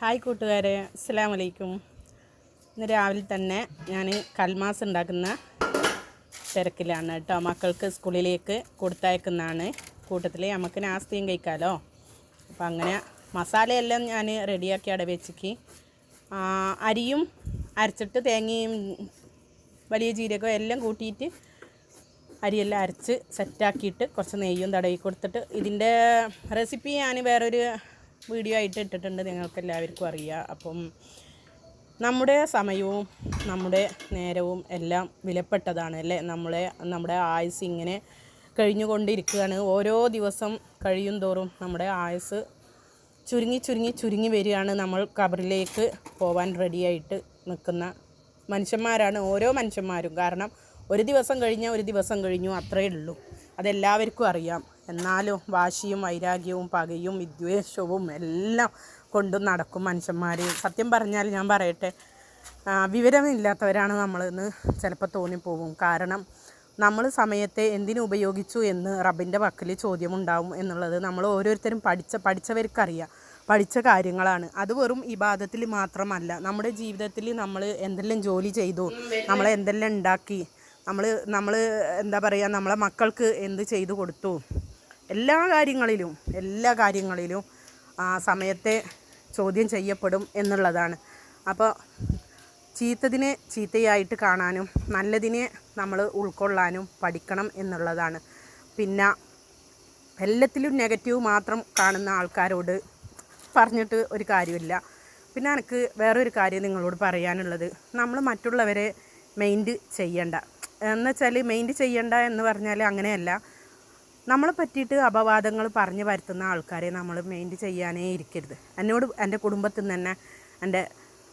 Hi കൂട്ടുകാരെ അസ്സാം വലൈക്കും ഇന്ന് രാവിലെ തന്നെ ഞാൻ കൽമാസ് ഉണ്ടാക്കുന്ന തിരക്കിലാണ് കേട്ടോ. മക്കൾക്ക് സ്കൂളിലേക്ക് കൊടുത്തയക്കുന്നതാണ്. കൂട്ടത്തിൽ നമുക്ക് നാസ്തിയും കഴിക്കാമല്ലോ അപ്പം അങ്ങനെ മസാലയെല്ലാം ഞാൻ റെഡിയാക്കി അവിടെ വെച്ചിക്ക്. അരിയും അരച്ചിട്ട് തേങ്ങയും വലിയ ജീരകവും എല്ലാം കൂട്ടിയിട്ട് അരിയെല്ലാം അരച്ച് സെറ്റാക്കിയിട്ട് കുറച്ച് നെയ്യും തടവി കൊടുത്തിട്ട് ഇതിന്റെ റെസിപ്പി ഞാൻ വേറൊരു വീഡിയോ ആയിട്ട് ഇട്ടിട്ടുണ്ട് നിങ്ങൾക്ക് എല്ലാവർക്കും അറിയാം. അപ്പം നമ്മുടെ സമയവും നമ്മുടെ നേരവും എല്ലാം വിലപ്പെട്ടതാണ് അല്ലേ? നമ്മളെ നമ്മുടെ ആയുസ് ഇങ്ങനെ കഴിഞ്ഞുകൊണ്ടിരിക്കുകയാണ്. ഓരോ ദിവസം കഴിയും തോറും നമ്മുടെ ആയുസ് ചുരുങ്ങി ചുരുങ്ങി ചുരുങ്ങി വരികയാണ്. നമ്മൾ കബറിലേക്ക് പോവാൻ റെഡിയായിട്ട് നിൽക്കുന്ന മനുഷ്യന്മാരാണ് ഓരോ മനുഷ്യന്മാരും. കാരണം ഒരു ദിവസം കഴിഞ്ഞാൽ ഒരു ദിവസം കഴിഞ്ഞു അത്രയേ ഉള്ളൂ. അതെല്ലാവർക്കും അറിയാം. എന്നാലും വാശിയും വൈരാഗ്യവും പകയും വിദ്വേഷവും എല്ലാം കൊണ്ടും നടക്കും മനുഷ്യന്മാർ സത്യം പറഞ്ഞാൽ ഞാൻ പറയട്ടെ വിവരമില്ലാത്തവരാണ് നമ്മളെന്ന് ചിലപ്പോൾ തോന്നിപ്പോവും. കാരണം നമ്മൾ സമയത്തെ എന്തിനു ഉപയോഗിച്ചു എന്ന് റബ്ബിന്റെ വക്കിൽ ചോദ്യമുണ്ടാവും എന്നുള്ളത് നമ്മൾ ഓരോരുത്തരും പഠിച്ച പഠിച്ചവർക്കറിയാം. പഠിച്ച കാര്യങ്ങളാണ്. അത് വെറും ഇബാദത്തിൽ മാത്രമല്ല നമ്മുടെ ജീവിതത്തിൽ നമ്മൾ എന്തെല്ലാം ജോലി ചെയ്തു നമ്മൾ എന്തെല്ലാം ഉണ്ടാക്കി നമ്മൾ നമ്മൾ എന്താ പറയുക നമ്മളെ മക്കൾക്ക് എന്ത് ചെയ്തു കൊടുത്തു എല്ലാ കാര്യങ്ങളിലും എല്ലാ കാര്യങ്ങളിലും സമയത്തെ ചോദ്യം ചെയ്യപ്പെടും എന്നുള്ളതാണ്. അപ്പോൾ ചീത്തതിനെ ചീത്തയായിട്ട് കാണാനും നല്ലതിനെ നമ്മൾ ഉൾക്കൊള്ളാനും പഠിക്കണം എന്നുള്ളതാണ്. പിന്നെ എല്ലാത്തിലും നെഗറ്റീവ് മാത്രം കാണുന്ന ആൾക്കാരോട് പറഞ്ഞിട്ട് ഒരു കാര്യമില്ല. പിന്നെ എനിക്ക് വേറൊരു കാര്യം നിങ്ങളോട് പറയാനുള്ളത്. നമ്മൾ മറ്റുള്ളവരെ മെയിൻഡ് ചെയ്യണ്ട. എന്നുവെച്ചാൽ മെയിൻഡ് ചെയ്യണ്ട എന്ന് പറഞ്ഞാൽ അങ്ങനെയല്ല. നമ്മളെ പറ്റിയിട്ട് അപവാദങ്ങൾ പറഞ്ഞു വരുത്തുന്ന ആൾക്കാരെ നമ്മൾ മെയിന്റ് ചെയ്യാനേ ഇരിക്കരുത്. എന്നോട് എന്റെ കുടുംബത്തിൽ നിന്ന് തന്നെ എന്റെ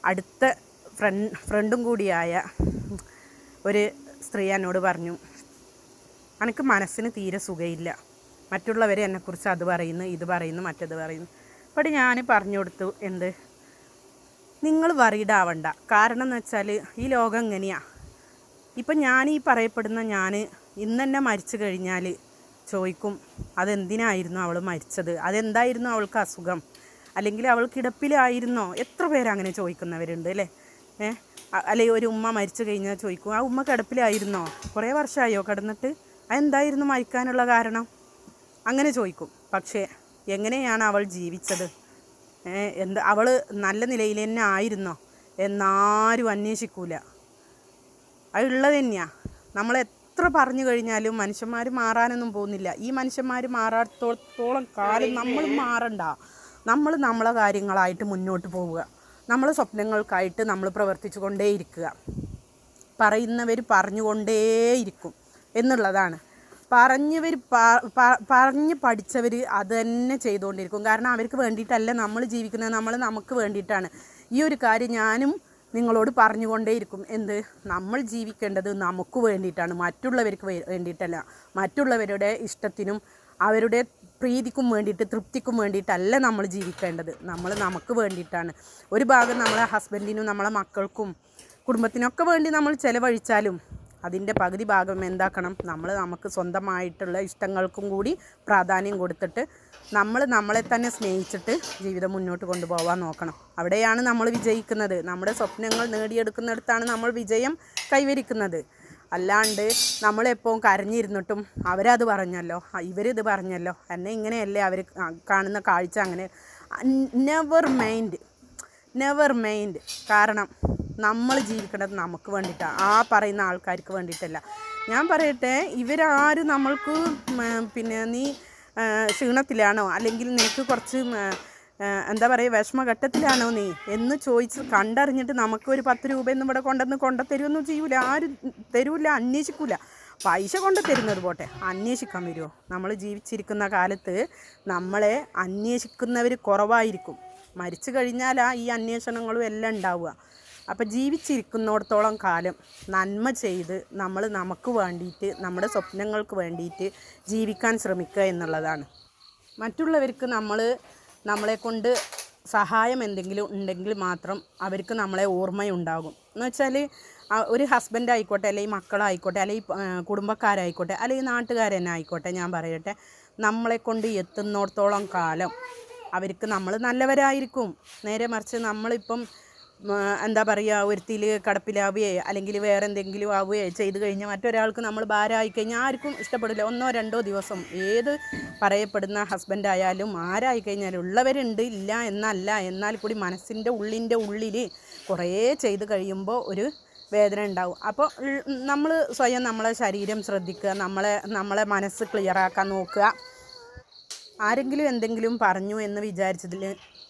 അടുത്ത ഫ്രണ്ട് ഫ്രണ്ടും കൂടിയായ ഒരു സ്ത്രീ എന്നോട് പറഞ്ഞു എനിക്ക് മനസ്സിന് തീരെ സുഖയില്ല. മറ്റുള്ളവരെ എന്നെക്കുറിച്ച് അത് പറയുന്നു ഇത് പറയുന്നു മറ്റത് പറയുന്നു. അപ്പോൾ ഞാൻ പറഞ്ഞു കൊടുത്തു എന്ത്? നിങ്ങൾ വറീഡ് കാരണം എന്ന് വെച്ചാൽ ഈ ലോകം എങ്ങനെയാണ് ഇപ്പം ഞാൻ ഈ പറയപ്പെടുന്ന ഞാൻ ഇന്നെന്നെ മരിച്ചു കഴിഞ്ഞാൽ ചോദിക്കും അതെന്തിനായിരുന്നു അവൾ മരിച്ചത്? അതെന്തായിരുന്നു അവൾക്ക് അസുഖം? അല്ലെങ്കിൽ അവൾ കിടപ്പിലായിരുന്നോ? എത്ര പേരങ്ങനെ ചോദിക്കുന്നവരുണ്ട് അല്ലേ? ഏ? അല്ലെങ്കിൽ ഒരു ഉമ്മ മരിച്ചു കഴിഞ്ഞാൽ ചോദിക്കും ആ ഉമ്മ കിടപ്പിലായിരുന്നോ? കുറേ വർഷമായോ കിടന്നിട്ട്? അതെന്തായിരുന്നു മരിക്കാനുള്ള കാരണം? അങ്ങനെ ചോദിക്കും. പക്ഷേ എങ്ങനെയാണ് അവൾ ജീവിച്ചത്? എന്ത് അവൾ നല്ല നിലയിൽ തന്നെ ആയിരുന്നോ? എന്നാരും അന്വേഷിക്കൂല. അതുള്ളത് തന്നെയാണ് നമ്മൾ എത്ര പറഞ്ഞു കഴിഞ്ഞാലും മനുഷ്യന്മാർ മാറാനൊന്നും പോകുന്നില്ല. ഈ മനുഷ്യന്മാർ മാറാത്തോളം കാലം നമ്മൾ മാറണ്ട. നമ്മൾ നമ്മളെ കാര്യങ്ങളായിട്ട് മുന്നോട്ട് പോവുക. നമ്മൾ സ്വപ്നങ്ങൾക്കായിട്ട് നമ്മൾ പ്രവർത്തിച്ചു കൊണ്ടേയിരിക്കുക പറയുന്നവർ പറഞ്ഞുകൊണ്ടേയിരിക്കും എന്നുള്ളതാണ്. പറഞ്ഞവർ പറഞ്ഞ് പഠിച്ചവർ അത് തന്നെ ചെയ്തുകൊണ്ടിരിക്കും കാരണം അവർക്ക് വേണ്ടിയിട്ടല്ല നമ്മൾ ജീവിക്കുന്നത്. നമ്മൾ നമുക്ക് വേണ്ടിയിട്ടാണ്. ഈ ഒരു കാര്യം ഞാനും നിങ്ങളോട് പറഞ്ഞുകൊണ്ടേയിരിക്കും. എന്ത്? നമ്മൾ ജീവിക്കേണ്ടത് നമുക്ക് വേണ്ടിയിട്ടാണ്. മറ്റുള്ളവർക്ക് വേണ്ടിയിട്ടല്ല. മറ്റുള്ളവരുടെ ഇഷ്ടത്തിനും അവരുടെ പ്രീതിക്കും വേണ്ടിയിട്ട് തൃപ്തിക്കും വേണ്ടിയിട്ടല്ല നമ്മൾ ജീവിക്കേണ്ടത്. നമ്മൾ നമുക്ക് വേണ്ടിയിട്ടാണ്. ഒരു ഭാഗം നമ്മളെ ഹസ്ബൻഡിനും നമ്മളെ മക്കൾക്കും കുടുംബത്തിനൊക്കെ വേണ്ടി നമ്മൾ ചിലവഴിച്ചാലും അതിന്റെ പകുതി ഭാഗം എന്താക്കണം? നമ്മൾ നമുക്ക് സ്വന്തമായിട്ടുള്ള ഇഷ്ടങ്ങൾക്കും കൂടി പ്രാധാന്യം കൊടുത്തിട്ട് നമ്മൾ നമ്മളെ തന്നെ സ്നേഹിച്ചിട്ട് ജീവിതം മുന്നോട്ട് കൊണ്ടുപോകാൻ നോക്കണം. അവിടെയാണ് നമ്മൾ വിജയിക്കുന്നത്. നമ്മുടെ സ്വപ്നങ്ങൾ നേടിയെടുക്കുന്നിടത്താണ് നമ്മൾ വിജയം കൈവരിക്കുന്നത്. അല്ലാണ്ട് നമ്മളെപ്പോഴും കരഞ്ഞിരുന്നിട്ടും അവരത് പറഞ്ഞല്ലോ ഇവരിത് പറഞ്ഞല്ലോ എന്നെ ഇങ്ങനെയല്ലേ അവർ കാണുന്ന കാഴ്ച അങ്ങനെ. നെവർ മൈൻഡ് നെവർ മൈൻഡ് കാരണം നമ്മൾ ജീവിക്കേണ്ടത് നമുക്ക് വേണ്ടിയിട്ടാണ് ആ പറയുന്ന ആൾക്കാർക്ക് വേണ്ടിയിട്ടല്ല. ഞാൻ പറയട്ടെ ഇവരാരും നമ്മൾക്ക് പിന്നെ നീ ക്ഷീണത്തിലാണോ? അല്ലെങ്കിൽ നിനക്ക് കുറച്ച് എന്താ പറയുക വിഷമഘട്ടത്തിലാണോ നീ? എന്ന് ചോദിച്ച് കണ്ടറിഞ്ഞിട്ട് നമുക്കൊരു പത്ത് രൂപയൊന്നും ഇവിടെ കൊണ്ടുവന്ന് കൊണ്ടു തരുമൊന്നും ചെയ്യൂല. ആരും തരൂല അന്വേഷിക്കൂല. പൈസ കൊണ്ട് തരുന്നത് പോട്ടെ. അന്വേഷിക്കാൻ വരുമോ നമ്മൾ ജീവിച്ചിരിക്കുന്ന കാലത്ത് നമ്മളെ അന്വേഷിക്കുന്നവർ കുറവായിരിക്കും. മരിച്ചു കഴിഞ്ഞാലാ ഈ അന്വേഷണങ്ങളും എല്ലാം ഉണ്ടാവുക. അപ്പം ജീവിച്ചിരിക്കുന്നിടത്തോളം കാലം നന്മ ചെയ്ത് നമ്മൾ നമുക്ക് വേണ്ടിയിട്ട് നമ്മുടെ സ്വപ്നങ്ങൾക്ക് വേണ്ടിയിട്ട് ജീവിക്കാൻ ശ്രമിക്കുക എന്നുള്ളതാണ്. മറ്റുള്ളവർക്ക് നമ്മൾ നമ്മളെ കൊണ്ട് സഹായം എന്തെങ്കിലും ഉണ്ടെങ്കിൽ മാത്രം അവർക്ക് നമ്മളെ ഓർമ്മയുണ്ടാകും. എന്ന് വെച്ചാൽ ഒരു ഹസ്ബൻഡ് ആയിക്കോട്ടെ അല്ലെങ്കിൽ മക്കളായിക്കോട്ടെ അല്ലെങ്കിൽ കുടുംബക്കാരായിക്കോട്ടെ അല്ലെങ്കിൽ നാട്ടുകാരെന്നെ ആയിക്കോട്ടെ ഞാൻ പറയട്ടെ നമ്മളെ കൊണ്ട് എത്തുന്നിടത്തോളം കാലം അവർക്ക് നമ്മൾ നല്ലവരായിരിക്കും. നേരെ മറിച്ച് നമ്മളിപ്പം എന്താ പറയുക ഒരുത്തിൽ കടപ്പിലാവുകയോ അല്ലെങ്കിൽ വേറെ എന്തെങ്കിലും ആവുകയോ ചെയ്ത് കഴിഞ്ഞാൽ മറ്റൊരാൾക്ക് നമ്മൾ ഭാരമായി കഴിഞ്ഞാൽ ആർക്കും ഇഷ്ടപ്പെടില്ല. ഒന്നോ രണ്ടോ ദിവസം ഏത് പറയപ്പെടുന്ന ഹസ്ബൻഡ് ആയാലും ആരായി കഴിഞ്ഞാലും ഉള്ളവരുണ്ട് ഇല്ല എന്നല്ല. എന്നാൽ കൂടി മനസ്സിന്റെ ഉള്ളിന്റെ ഉള്ളിൽ കുറേ ചെയ്ത് കഴിയുമ്പോൾ ഒരു വേദന ഉണ്ടാവും. അപ്പോൾ നമ്മൾ സ്വയം നമ്മളെ ശരീരം ശ്രദ്ധിക്കുക നമ്മളെ നമ്മളെ മനസ്സ് ക്ലിയറാക്കാൻ നോക്കുക. ആരെങ്കിലും എന്തെങ്കിലും പറഞ്ഞു എന്ന് വിചാരിച്ചതിൽ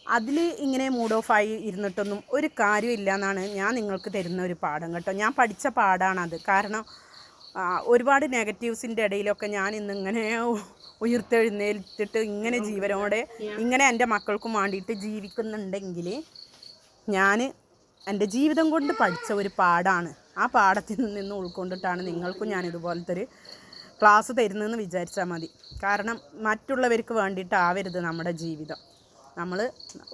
അതിൽ ഇങ്ങനെ മൂഡ് ഓഫ് ആയി ഇരുന്നിട്ടൊന്നും ഒരു കാര്യമില്ല എന്നാണ് ഞാൻ നിങ്ങൾക്ക് തരുന്ന ഒരു പാഠം കേട്ടോ. ഞാൻ പഠിച്ച പാഠാണത്. കാരണം ഒരുപാട് നെഗറ്റീവ്സിന്റെ ഇടയിലൊക്കെ ഞാൻ ഇന്ന് ഇങ്ങനെ ഉയർത്തെഴുന്നേൽത്തിട്ട് ഇങ്ങനെ ജീവനോടെ ഇങ്ങനെ എന്റെ മക്കൾക്കും വേണ്ടിയിട്ട് ജീവിക്കുന്നുണ്ടെങ്കിൽ ഞാൻ എന്റെ ജീവിതം കൊണ്ട് പഠിച്ച ഒരു പാഠമാണ് ആ പാഠത്തിൽ നിന്ന് ഉൾക്കൊണ്ടിട്ടാണ് നിങ്ങൾക്കും ഞാൻ ഇതുപോലത്തെ ഒരു ക്ലാസ് തരുന്നതെന്ന് വിചാരിച്ചാൽ മതി. കാരണം മറ്റുള്ളവർക്ക് വേണ്ടിയിട്ടാവരുത് നമ്മുടെ ജീവിതം. നമ്മൾ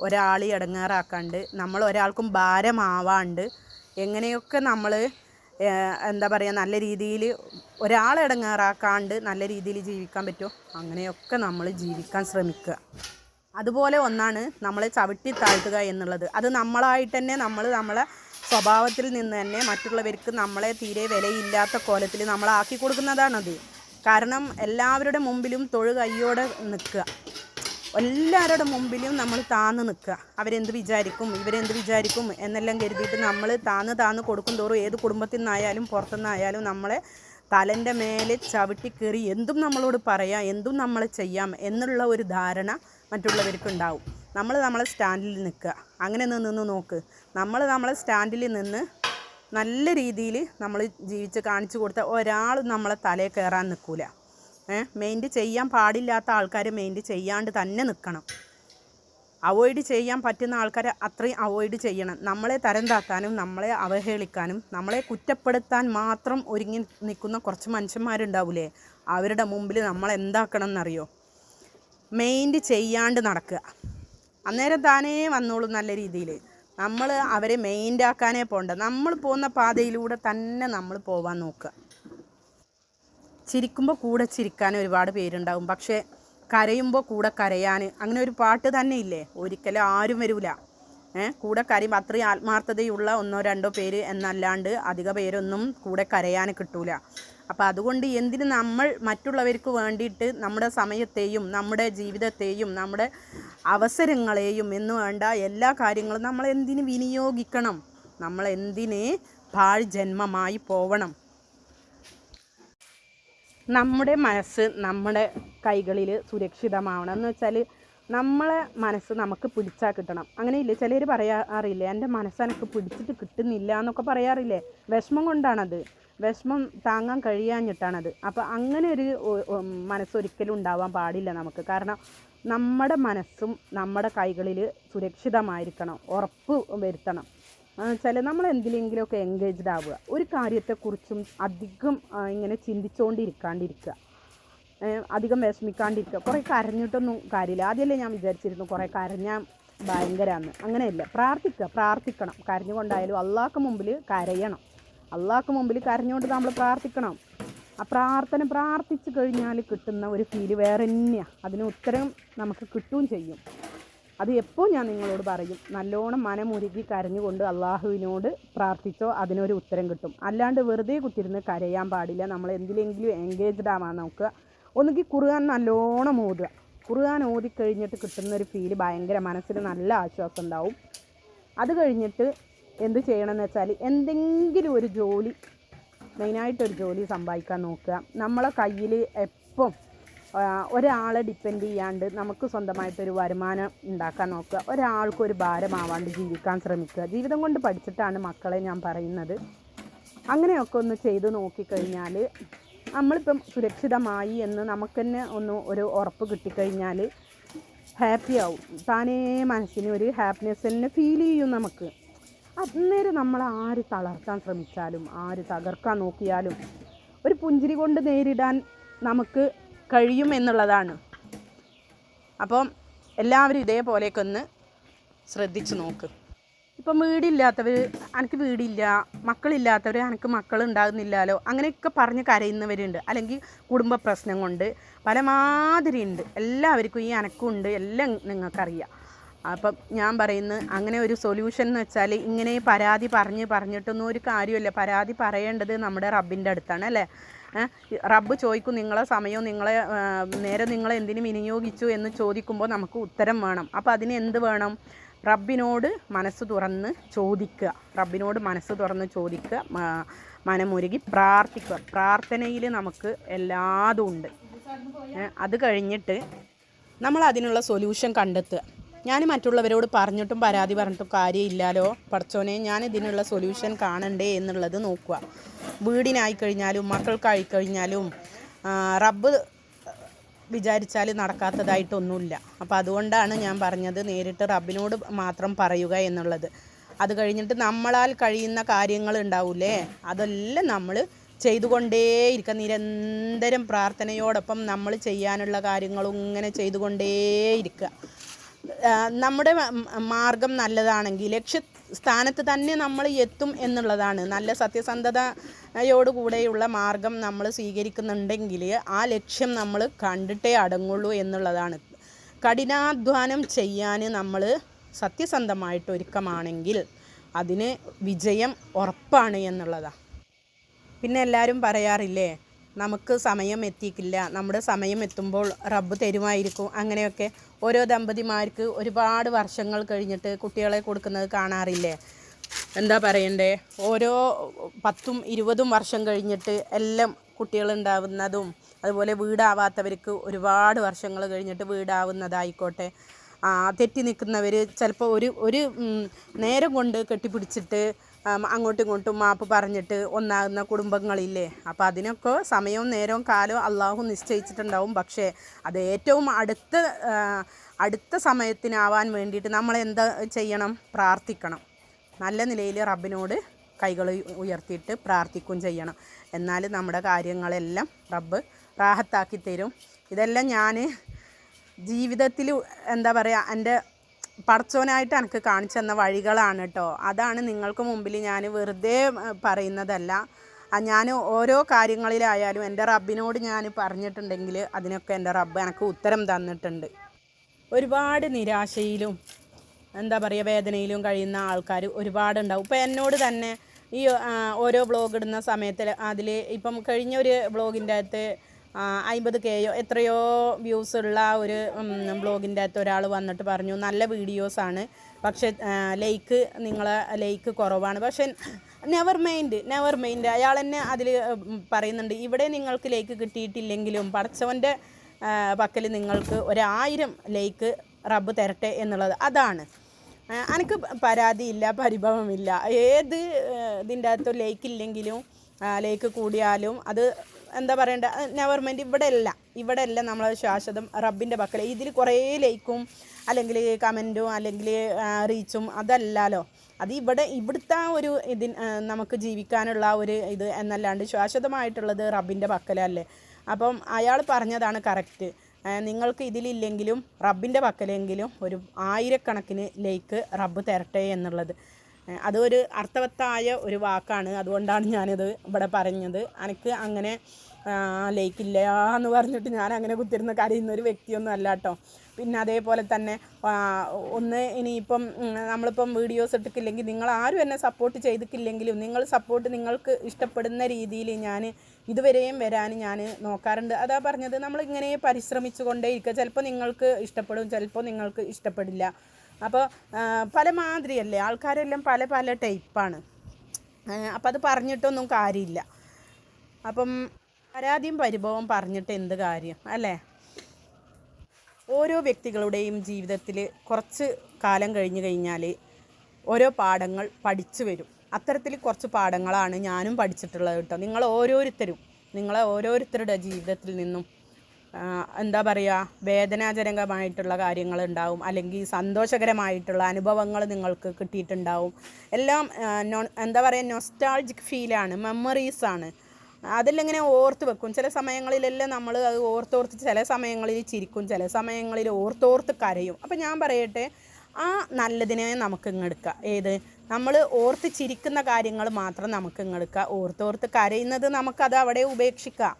ഒരാളെ ഇടങ്ങാറാക്കാണ്ട് നമ്മൾ ഒരാൾക്കും ഭാരമാവാണ്ട് എങ്ങനെയൊക്കെ നമ്മൾ എന്താ പറയുക നല്ല രീതിയിൽ ഒരാളെ ഇടങ്ങാറാക്കാണ്ട് നല്ല രീതിയിൽ ജീവിക്കാൻ പറ്റുമോ? അങ്ങനെയൊക്കെ നമ്മൾ ജീവിക്കാൻ ശ്രമിക്കുക. അതുപോലെ ഒന്നാണ് നമ്മളെ ചവിട്ടി താഴ്ത്തുക എന്നുള്ളത്. അത് നമ്മളായിട്ട് തന്നെ നമ്മൾ നമ്മളെ സ്വഭാവത്തിൽ നിന്ന് തന്നെ മറ്റുള്ളവർക്ക് നമ്മളെ തീരെ വിലയില്ലാത്ത കോലത്തിൽ നമ്മളാക്കി കൊടുക്കുന്നതാണത്. കാരണം എല്ലാവരുടെ മുമ്പിലും തൊഴു കയ്യോടെ നിൽക്കുക. എല്ലാവരുടെ മുമ്പിലും നമ്മൾ താന്ന് നിൽക്കുക. അവരെന്ത് വിചാരിക്കും? ഇവരെന്ത് വിചാരിക്കും? എന്നെല്ലാം കരുതിയിട്ട് നമ്മൾ താന്ന് താന്ന് കൊടുക്കും തോറും ഏത് കുടുംബത്തിൽ നിന്നായാലും പുറത്തുനിന്നായാലും നമ്മളെ തലന്റെ മേലെ ചവിട്ടി കയറി എന്തും നമ്മളോട് പറയാം എന്തും നമ്മൾ ചെയ്യാം എന്നുള്ള ഒരു ധാരണ മറ്റുള്ളവർക്ക് ഉണ്ടാവും നമ്മൾ നമ്മളെ സ്റ്റാൻഡിൽ നിൽക്കുക. അങ്ങനെ നിന്ന് നോക്ക്. നമ്മൾ നമ്മളെ സ്റ്റാൻഡിൽ നിന്ന് നല്ല രീതിയിൽ നമ്മൾ ജീവിച്ച് കാണിച്ചു കൊടുത്ത ഒരാളും നമ്മളെ തലയിൽ കയറാൻ നിൽക്കൂല. ഏഹ് മെയിന്റ് ചെയ്യാൻ പാടില്ലാത്ത ആൾക്കാർ മെയിന്റ് ചെയ്യാണ്ട് തന്നെ നിൽക്കണം അവോയ്ഡ് ചെയ്യാൻ പറ്റുന്ന ആൾക്കാരെ അത്രയും അവോയ്ഡ് ചെയ്യണം. നമ്മളെ തരം താത്താനും നമ്മളെ അവഹേളിക്കാനും നമ്മളെ കുറ്റപ്പെടുത്താൻ മാത്രം ഒരുങ്ങി നിൽക്കുന്ന കുറച്ച് മനുഷ്യന്മാരുണ്ടാവില്ലേ അവരുടെ മുമ്പിൽ നമ്മൾ എന്താക്കണം എന്നറിയോ? മെയിന്റ് ചെയ്യാണ്ട് നടക്കുക. അന്നേരം താനേ വന്നോളൂ നല്ല രീതിയിൽ നമ്മൾ അവരെ മെയിന്റാക്കാനേ പോകണ്ട നമ്മൾ പോകുന്ന പാതയിലൂടെ തന്നെ നമ്മൾ പോവാൻ നോക്കുക. ചിരിക്കുമ്പോൾ കൂടെ ചിരിക്കാൻ ഒരുപാട് പേരുണ്ടാവും. പക്ഷേ കരയുമ്പോൾ കൂടെ കരയാൻ അങ്ങനെ ഒരു പാട്ട് തന്നെ ഇല്ലേ? ഒരിക്കലും ആരും വരില്ല ഏഹ് കൂടെ കരയുമ്പോൾ അത്രയും ആത്മാർത്ഥതയുള്ള ഒന്നോ രണ്ടോ പേര് എന്നല്ലാണ്ട് അധിക പേരൊന്നും കൂടെ കരയാൻ കിട്ടൂല. അപ്പോൾ അതുകൊണ്ട് എന്തിന് നമ്മൾ മറ്റുള്ളവർക്ക് വേണ്ടിയിട്ട് നമ്മുടെ സമയത്തെയും നമ്മുടെ ജീവിതത്തെയും നമ്മുടെ അവസരങ്ങളെയും എന്ന് വേണ്ട എല്ലാ കാര്യങ്ങളും നമ്മൾ എന്തിന് വിനിയോഗിക്കണം? നമ്മൾ എന്തിന് പാഴ് ജന്മമായി പോവണം? നമ്മുടെ മനസ്സ് നമ്മുടെ കൈകളിൽ സുരക്ഷിതമാവണം. എന്ന് വെച്ചാൽ നമ്മളെ മനസ്സ് നമുക്ക് പിടിച്ചാൽ കിട്ടണം. അങ്ങനെയില്ലേ? ചിലർ പറയാറില്ലേ എന്റെ മനസ്സ് എനിക്ക് പിടിച്ചിട്ട് കിട്ടുന്നില്ല എന്നൊക്കെ പറയാറില്ലേ? വിഷമം കൊണ്ടാണത്. വിഷമം താങ്ങാൻ കഴിയാഞ്ഞിട്ടാണത്. അപ്പോൾ അങ്ങനെ ഒരു മനസ്സൊരിക്കലും ഉണ്ടാവാൻ പാടില്ല നമുക്ക്. കാരണം നമ്മുടെ മനസ്സും നമ്മുടെ കൈകളിൽ സുരക്ഷിതമായിരിക്കണം. ഉറപ്പ് വരുത്തണം. വെച്ചാൽ നമ്മൾ എന്തിലെങ്കിലുമൊക്കെ എൻഗേജ്ഡ് ആവുക. ഒരു കാര്യത്തെക്കുറിച്ചും അധികം ഇങ്ങനെ ചിന്തിച്ചുകൊണ്ടിരിക്കാണ്ടിരിക്കുക അധികം വിഷമിക്കാണ്ടിരിക്കുക. കുറേ കരഞ്ഞിട്ടൊന്നും കാര്യമില്ല. ആദ്യമല്ലേ ഞാൻ വിചാരിച്ചിരുന്നു കുറേ കരഞ്ഞാൽ ഭയങ്കരമാണ് അങ്ങനെയല്ല. പ്രാർത്ഥിക്കുക. പ്രാർത്ഥിക്കണം. കരഞ്ഞുകൊണ്ടായാലും അള്ളാഹ്ക്ക് മുമ്പിൽ കരയണം. അള്ളാഹ്ക്ക് മുമ്പിൽ കരഞ്ഞുകൊണ്ട് നമ്മൾ പ്രാർത്ഥിക്കണം. ആ പ്രാർത്ഥന പ്രാർത്ഥിച്ചു കഴിഞ്ഞാൽ കിട്ടുന്ന ഒരു ഫീൽ വേറെ തന്നെയാണ് അതിന് ഉത്തരം നമുക്ക് കിട്ടുകയും ചെയ്യും. അത് എപ്പോൾ ഞാൻ നിങ്ങളോട് പറയും നല്ലോണം മനമുരുകി കരഞ്ഞുകൊണ്ട് അള്ളാഹുവിനോട് പ്രാർത്ഥിച്ചോ അതിനൊരു ഉത്തരം കിട്ടും. അല്ലാണ്ട് വെറുതെ കുത്തിരുന്ന് കരയാൻ പാടില്ല. നമ്മൾ എന്തിലെങ്കിലും എൻഗേജ്ഡ് ആവാൻ നോക്കുക. ഒന്നുകിൽ കുറുകാൻ നല്ലോണം ഓതുക. ഖുർആൻ ഓതിക്കഴിഞ്ഞിട്ട് കിട്ടുന്നൊരു ഫീൽ ഭയങ്കര മനസ്സിന് നല്ല ആശ്വാസം ഉണ്ടാവും. അത് കഴിഞ്ഞിട്ട് എന്ത് ചെയ്യണമെന്ന് വെച്ചാൽ എന്തെങ്കിലും ഒരു ജോലി മെയിനായിട്ടൊരു ജോലി സമ്പാദിക്കാൻ നോക്കുക. നമ്മളെ കയ്യിൽ എപ്പം ഒരാളെ ഡിപ്പെൻഡ് ചെയ്യാണ്ട് നമുക്ക് സ്വന്തമായിട്ടൊരു വരുമാനം ഉണ്ടാക്കാൻ നോക്കുക. ഒരാൾക്കൊരു ഭാരമാവാണ്ട് ജീവിക്കാൻ ശ്രമിക്കുക. ജീവിതം കൊണ്ട് പഠിച്ചിട്ടാണ് മക്കളെ ഞാൻ പറയുന്നത്. അങ്ങനെയൊക്കെ ഒന്ന് ചെയ്ത് നോക്കിക്കഴിഞ്ഞാൽ നമ്മളിപ്പം സുരക്ഷിതമായി എന്ന് നമുക്ക് തന്നെ ഒന്ന് ഒരു ഉറപ്പ് കിട്ടിക്കഴിഞ്ഞാൽ ഹാപ്പി ആവും. താനേ മനസ്സിന് ഒരു ഹാപ്പിനെസ് തന്നെ ഫീൽ ചെയ്യും നമുക്ക്. അന്നേരം നമ്മൾ ആര് തളർത്താൻ ശ്രമിച്ചാലും ആര് തകർക്കാൻ നോക്കിയാലും ഒരു പുഞ്ചിരി കൊണ്ട് നേരിടാൻ നമുക്ക് കഴിയും എന്നുള്ളതാണ്. അപ്പം എല്ലാവരും ഇതേപോലെയൊക്കെ ഒന്ന് ശ്രദ്ധിച്ച് നോക്ക്. ഇപ്പം വീടില്ലാത്തവർ എനിക്ക് വീടില്ല മക്കളില്ലാത്തവർ എനിക്ക് മക്കൾ ഉണ്ടാകുന്നില്ലല്ലോ അങ്ങനെയൊക്കെ പറഞ്ഞ് കരയുന്നവരുണ്ട്. അല്ലെങ്കിൽ കുടുംബ പ്രശ്നം കൊണ്ട് പലമാതിരി ഉണ്ട് എല്ലാവർക്കും ഈ അനക്കുണ്ട് എല്ലാം നിങ്ങൾക്കറിയാം അപ്പം ഞാൻ പറയുന്നത് അങ്ങനെ ഒരു സൊല്യൂഷൻ എന്ന് വെച്ചാൽ ഇങ്ങനെ പരാതി പറഞ്ഞ് പറഞ്ഞിട്ടൊന്നും ഒരു കാര്യമില്ല പരാതി പറയേണ്ടത് നമ്മുടെ റബ്ബിന്റെ അടുത്താണ് അല്ലേ? റബ്ബ് ചോദിക്കും നിങ്ങളെ സമയവും നിങ്ങളെ നേരെ നിങ്ങളെ എന്തിനു വിനിയോഗിച്ചു എന്ന് ചോദിക്കുമ്പോൾ നമുക്ക് ഉത്തരം വേണം. അപ്പോൾ അതിന് എന്ത് വേണം? റബ്ബിനോട് മനസ്സ് തുറന്ന് ചോദിക്കുക. റബ്ബിനോട് മനസ്സ് തുറന്ന് ചോദിക്കുക. മനമുരുകി പ്രാർത്ഥിക്കുക. പ്രാർത്ഥനയിൽ നമുക്ക് എല്ലാതും ഉണ്ട്. അത് കഴിഞ്ഞിട്ട് നമ്മൾ അതിനുള്ള സൊല്യൂഷൻ കണ്ടെത്തുക. ഞാൻ മറ്റുള്ളവരോട് പറഞ്ഞിട്ടും പരാതി പറഞ്ഞിട്ടും കാര്യമില്ലല്ലോ. പഠിച്ചോനെ ഞാൻ ഇതിനുള്ള സൊല്യൂഷൻ കാണണ്ടേ എന്നുള്ളത് നോക്കുക. വീടിനായി കഴിഞ്ഞാലും മക്കൾക്കായി കഴിഞ്ഞാലും റബ്ബ് വിചാരിച്ചാൽ നടക്കാത്തതായിട്ടൊന്നുമില്ല. അപ്പോൾ അതുകൊണ്ടാണ് ഞാൻ പറഞ്ഞത് നേരിട്ട് റബ്ബിനോട് മാത്രം പറയുക എന്നുള്ളത്. അത് കഴിഞ്ഞിട്ട് നമ്മളാൽ കഴിയുന്ന കാര്യങ്ങൾ ഉണ്ടാവില്ലേ അതെല്ലാം നമ്മൾ ചെയ്തുകൊണ്ടേയിരിക്കുക. നിരന്തരം പ്രാർത്ഥനയോടൊപ്പം നമ്മൾ ചെയ്യാനുള്ള കാര്യങ്ങളും ഇങ്ങനെ ചെയ്തുകൊണ്ടേയിരിക്കുക. നമ്മുടെ മാർഗം നല്ലതാണെങ്കിൽ ലക്ഷ്യ സ്ഥാനത്ത് തന്നെ നമ്മൾ എത്തും എന്നുള്ളതാണ്. നല്ല സത്യസന്ധതയോടുകൂടെയുള്ള മാർഗം നമ്മൾ സ്വീകരിക്കുന്നുണ്ടെങ്കിൽ ആ ലക്ഷ്യം നമ്മൾ കണ്ടിട്ടേ അടങ്ങുള്ളൂ എന്നുള്ളതാണ്. കഠിനാധ്വാനം ചെയ്യാൻ നമ്മൾ സത്യസന്ധമായിട്ട് ഒരുക്കമാണെങ്കിൽ അതിന് വിജയം ഉറപ്പാണ് എന്നുള്ളതാണ് പിന്നെ എല്ലാവരും പറയാറില്ലേ? നമുക്ക് സമയം എത്തിക്കില്ല. നമ്മുടെ സമയം എത്തുമ്പോൾ റബ്ബ് തരുമായിരിക്കും. അങ്ങനെയൊക്കെ ഓരോ ദമ്പതിമാർക്ക് ഒരുപാട് വർഷങ്ങൾ കഴിഞ്ഞിട്ട് കുട്ടികളെ കൊടുക്കുന്നത് കാണാറില്ലേ? എന്താ പറയണ്ടേ? ഓരോ പത്തും ഇരുപതും വർഷം കഴിഞ്ഞിട്ട് എല്ലാം കുട്ടികളുണ്ടാവുന്നതും അതുപോലെ വീടാവാത്തവർക്ക് ഒരുപാട് വർഷങ്ങൾ കഴിഞ്ഞിട്ട് വീടാവുന്നതായിക്കോട്ടെ. തെറ്റി നിൽക്കുന്നവർ ചിലപ്പോൾ ഒരു ഒരു നേരം കൊണ്ട് കെട്ടിപ്പിടിച്ചിട്ട് അങ്ങോട്ടും ഇങ്ങോട്ടും മാപ്പ് പറഞ്ഞിട്ട് ഒന്നാകുന്ന കുടുംബങ്ങളില്ലേ. അപ്പോൾ അതിനൊക്കെ സമയവും നേരവും കാലവും അള്ളാഹു നിശ്ചയിച്ചിട്ടുണ്ടാവും. പക്ഷേ അത് ഏറ്റവും അടുത്ത അടുത്ത സമയത്തിനാവാൻ വേണ്ടിയിട്ട് നമ്മൾ എന്താ ചെയ്യണം? പ്രാർത്ഥിക്കണം. നല്ല നിലയിൽ റബ്ബിനോട് കൈകൾ ഉയർത്തിയിട്ട് പ്രാർത്ഥിക്കുകയും ചെയ്യണം. എന്നാൽ നമ്മുടെ കാര്യങ്ങളെല്ലാം റബ്ബ് റാഹത്താക്കി തരും. ഇതെല്ലാം ഞാൻ ജീവിതത്തിൽ എന്താ പറയുക എന്റെ പടച്ചോനായിട്ട് എനിക്ക് കാണിച്ചു തന്ന വഴികളാണ് കേട്ടോ അതാണ് നിങ്ങൾക്ക് മുമ്പിൽ ഞാൻ വെറുതെ പറയുന്നതല്ല. ഞാൻ ഓരോ കാര്യങ്ങളിലായാലും എന്റെ റബ്ബിനോട് ഞാൻ പറഞ്ഞിട്ടുണ്ടെങ്കിൽ അതിനൊക്കെ എന്റെ റബ്ബ് എനിക്ക് ഉത്തരം തന്നിട്ടുണ്ട്. ഒരുപാട് നിരാശയിലും എന്താ പറയുക വേദനയിലും കഴിയുന്ന ആൾക്കാർ ഒരുപാടുണ്ടാവും. ഇപ്പോൾ എന്നോട് തന്നെ ഈ ഓരോ ബ്ലോഗ് ഇടുന്ന സമയത്തിൽ അതിൽ ഇപ്പം കഴിഞ്ഞ ഒരു ബ്ലോഗിന്റെ അകത്ത് അമ്പത് കെയോ എത്രയോ വ്യൂസ് ഉള്ള ഒരു ബ്ലോഗിന്റെ അകത്ത് ഒരാൾ വന്നിട്ട് പറഞ്ഞു നല്ല വീഡിയോസാണ് പക്ഷേ ലൈക്ക് നിങ്ങളെ ലൈക്ക് കുറവാണ്. പക്ഷെ നെവർ മൈൻഡ് നെവർ മൈൻഡ് അയാൾ തന്നെ അതിൽ പറയുന്നുണ്ട് ഇവിടെ നിങ്ങൾക്ക് ലൈക്ക് കിട്ടിയിട്ടില്ലെങ്കിലും പടച്ചവന്റെ പക്കൽ നിങ്ങൾക്ക് ഒരായിരം ലൈക്ക് റബ്ബ് തരട്ടെ എന്നുള്ളത് അതാണ്. എനിക്ക് പരാതിയില്ല പരിഭവമില്ല. ഏത് ഇതിന്റെ അകത്തും ലൈക്കില്ലെങ്കിലും ലൈക്ക് കൂടിയാലും അത് എന്താ പറയണ്ട നെവർമെന്റ് ഇവിടെ അല്ല ഇവിടെ അല്ല നമ്മൾ ശാശ്വതം റബ്ബിന്റെ പക്കൽ ഇതിൽ കുറേ ലൈക്കും അല്ലെങ്കിൽ കമന്റും അല്ലെങ്കിൽ റീച്ചും അതല്ലല്ലോ. അത് ഇവിടെ ഇവിടുത്തെ ഒരു ഇതിന് നമുക്ക് ജീവിക്കാനുള്ള ഒരു ഇത് എന്നല്ലാണ്ട് ശാശ്വതമായിട്ടുള്ളത് റബ്ബിന്റെ പക്കലല്ലേ. അപ്പം അയാൾ പറഞ്ഞതാണ് കറക്റ്റ്. നിങ്ങൾക്ക് ഇതിലില്ലെങ്കിലും റബ്ബിന്റെ പക്കലെങ്കിലും ഒരു ആയിരക്കണക്കിന് ലൈക്ക് റബ്ബ് തരട്ടെ എന്നുള്ളത്. അതൊരു അർത്ഥവത്തായ ഒരു വാക്കാണ്. അതുകൊണ്ടാണ് ഞാനിത് ഇവിടെ പറഞ്ഞത്. എനിക്ക് അങ്ങനെ ലൈക്കില്ല എന്ന് പറഞ്ഞിട്ട് ഞാൻ അങ്ങനെ കുത്തിരുന്ന് കരയുന്ന ഒരു വ്യക്തിയൊന്നും അല്ല കേട്ടോ പിന്നെ അതേപോലെ തന്നെ ഒന്ന് ഇനിയിപ്പം നമ്മളിപ്പം വീഡിയോസ് ഇട്ടിട്ടില്ലെങ്കിൽ നിങ്ങൾ ആരും എന്നെ സപ്പോർട്ട് ചെയ്തിട്ടില്ലെങ്കിലും നിങ്ങൾ സപ്പോർട്ട് നിങ്ങൾക്ക് ഇഷ്ടപ്പെടുന്ന രീതിയിൽ ഞാൻ ഇതുവരെയും വരാൻ ഞാൻ നോക്കാറുണ്ട്. അതാ പറഞ്ഞത് നമ്മളിങ്ങനെ ഇങ്ങനെ കൊണ്ടേ ഇരിക്കുക ചിലപ്പോൾ നിങ്ങൾക്ക് ഇഷ്ടപ്പെടും ചിലപ്പോൾ നിങ്ങൾക്ക് ഇഷ്ടപ്പെടില്ല. അപ്പോൾ പല മാതിരിയല്ലേ ആൾക്കാരെല്ലാം പല പല ടൈപ്പാണ്. അപ്പോൾ അത് പറഞ്ഞിട്ടൊന്നും കാര്യമില്ല. അപ്പം പരാതിയും പരിഭവം പറഞ്ഞിട്ട് എന്ത് കാര്യം അല്ലേ? ഓരോ വ്യക്തികളുടെയും ജീവിതത്തിൽ കുറച്ച് കാലം കഴിഞ്ഞ് കഴിഞ്ഞാൽ ഓരോ പാഠങ്ങൾ പഠിച്ചു വരും. അത്തരത്തിൽ കുറച്ച് പാഠങ്ങളാണ് ഞാനും പഠിച്ചിട്ടുള്ളത് കേട്ടോ. നിങ്ങൾ ഓരോരുത്തരും നിങ്ങളെ ഓരോരുത്തരുടെ ജീവിതത്തിൽ നിന്നും എന്താ പറയുക വേദനാജനകമായിട്ടുള്ള കാര്യങ്ങളുണ്ടാവും അല്ലെങ്കിൽ സന്തോഷകരമായിട്ടുള്ള അനുഭവങ്ങൾ നിങ്ങൾക്ക് കിട്ടിയിട്ടുണ്ടാവും. എല്ലാം എന്താ പറയുക നൊസ്റ്റാൾജിക് ഫീലാണ് മെമ്മറീസാണ് അതിലിങ്ങനെ ഓർത്ത് വെക്കും. ചില സമയങ്ങളിലെല്ലാം നമ്മൾ അത് ഓർത്തോർത്ത് ചില സമയങ്ങളിൽ ചിരിക്കും ചില സമയങ്ങളിൽ ഓർത്തോർത്ത് കരയും. അപ്പം ഞാൻ പറയട്ടെ ആ നല്ലതിനെ നമുക്ക് ഇങ്ങെടുക്കുക ഏത്? നമ്മൾ ഓർത്ത് ചിരിക്കുന്ന കാര്യങ്ങൾ മാത്രം നമുക്ക് ഇങ്ങെടുക്കുക ഓർത്തോർത്ത് കരയുന്നത് നമുക്കത് അവിടെ ഉപേക്ഷിക്കാം.